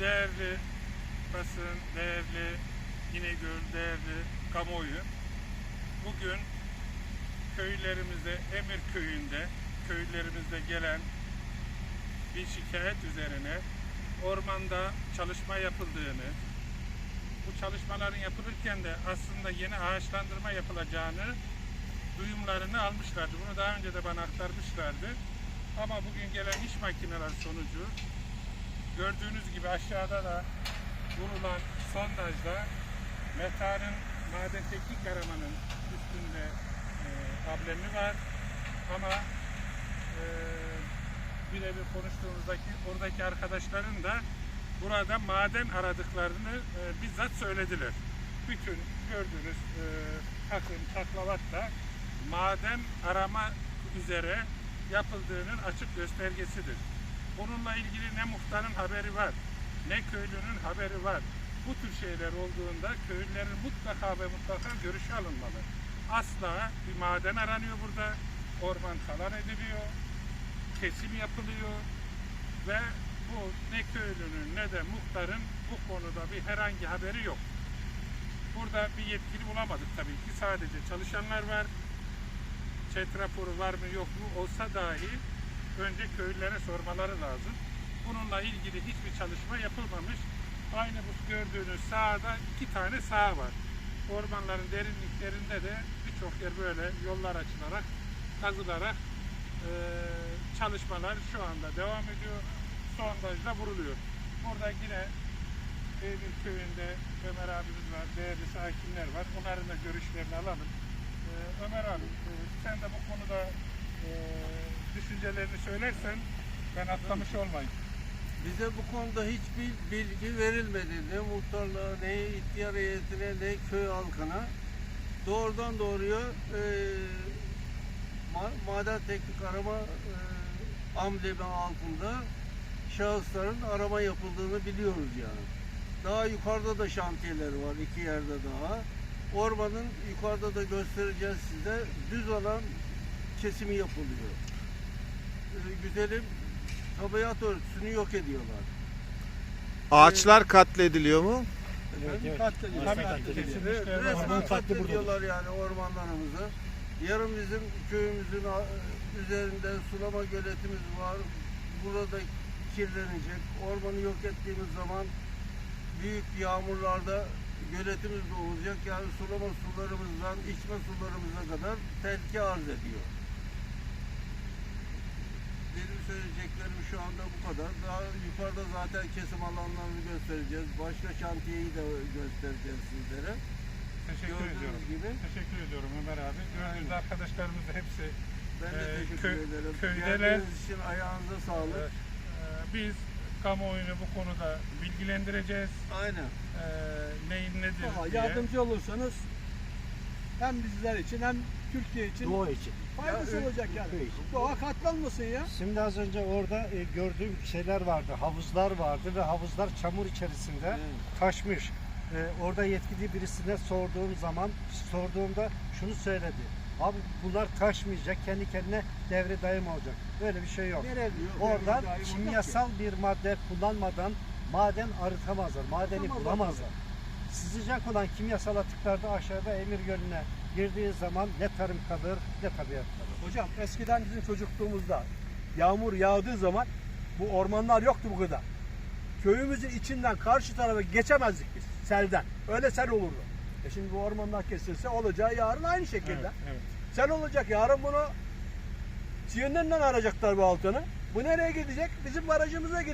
değerli basın, değerli İnegöl, değerli kamuoyu. Bugün köylerimize, Emir köyünde, köylerimizde gelen bir şikayet üzerine ormanda çalışma yapıldığını, bu çalışmaların yapılırken de aslında yeni ağaçlandırma yapılacağını duyumlarını almışlardı. Bunu daha önce de bana aktarmışlardı. Ama bugün gelen iş makineler sonucu gördüğünüz gibi aşağıda da vurulan sondajda metanın maden teknik aramanın üstünde e, ablemi var. Ama e, birebir konuştuğumuzdaki oradaki arkadaşların da burada maden aradıklarını e, bizzat söylediler. Bütün gördüğünüz e, takım, taklavat da maden arama üzere yapıldığının açık göstergesidir. Bununla ilgili ne muhtarın haberi var, ne köylünün haberi var. Bu tür şeyler olduğunda köylülerin mutlaka ve mutlaka görüşü alınmalı. Asla bir maden aranıyor burada, orman talan ediliyor, kesim yapılıyor ve bu ne köylünün ne de muhtarın bu konuda bir herhangi haberi yok. Burada bir yetkili bulamadık tabii ki. Sadece çalışanlar var. Çet raporu var mı yok mu olsa dahi önce köylülere sormaları lazım. Bununla ilgili hiçbir çalışma yapılmamış. Aynı bu gördüğünüz sahada iki tane saha var. Ormanların derinliklerinde de birçok yer böyle yollar açılarak, kazılarak eee, çalışmalar şu anda devam ediyor. Sondajla vuruluyor. Burada yine Eylül köyünde Ömer abimiz var, değerli sakinler var. Onların da görüşlerini alalım. Ee, Ömer abi, e, sen de bu konuda e, düşüncelerini söylersen ben atlamış olmayayım. Bize bu konuda hiçbir bilgi verilmedi. Ne muhtarlığa, ne ihtiyar heyetine, ne köy halkına. Doğrudan doğruya e, ma- maden teknik arama e, amblemi altında şahısların arama yapıldığını biliyoruz yani. Daha yukarıda da şantiyeler var iki yerde daha. Ormanın yukarıda da göstereceğiz size düz alan kesimi yapılıyor. E, güzelim tabiat örtüsünü yok ediyorlar. Ağaçlar katlediliyor mu? Efendim? Tabii kesinlikle Re- orman Resmen katlediyorlar yani ormanlarımızı. Yarın bizim köyümüzün üzerinde sulama göletimiz var. Burada kirlenecek. Ormanı yok ettiğimiz zaman büyük yağmurlarda göletimiz de olacak. Yani sulama sularımızdan içme sularımıza kadar tehlike arz ediyor. Söyleyeceklerim şu anda bu kadar. Daha yukarıda zaten kesim alanlarını göstereceğiz. Başka şantiyeyi de göstereceğiz sizlere. Teşekkür Gördüğünüz ediyorum. gibi. Teşekkür ediyorum Ömer abi. Gördüğünüz arkadaşlarımız da hepsi Ben de Ee, teşekkür kö- ederim. köydeler- Geldiğiniz için ayağınıza sağlık. e, biz kamuoyunu bu konuda bilgilendireceğiz. Aynen. E, neyin nedir Ama diye. yardımcı olursanız hem bizler için hem Türkiye için Doğa için. faydası Ya, olacak yani. için. Doğa katlanmasın ya. Şimdi az önce orada e, gördüğüm şeyler vardı, havuzlar vardı ve havuzlar çamur içerisinde taşmış. E, orada yetkili birisine sorduğum zaman, sorduğumda şunu söyledi. Abi bunlar taşmayacak, kendi kendine devre daim olacak. Böyle bir şey yok. Nereye Orada Nereye- kimyasal bir madde kullanmadan maden arıtamazlar, madeni Arıtamazlar. bulamazlar. Sızacak olan kimyasal atıklarda aşağıda Emir Gölü'ne girdiği zaman ne tarım kalır ne tabiat kalır. Hocam eskiden bizim çocukluğumuzda yağmur yağdığı zaman bu ormanlar yoktu bu kadar. Köyümüzün içinden karşı tarafa geçemezdik biz selden. Öyle sel olurdu. E şimdi bu ormanlar kesilse olacağı yarın aynı şekilde. Evet, evet. Sel olacak yarın bunu CNN'den arayacaklar bu altını. Bu nereye gidecek? Bizim barajımıza gidecek.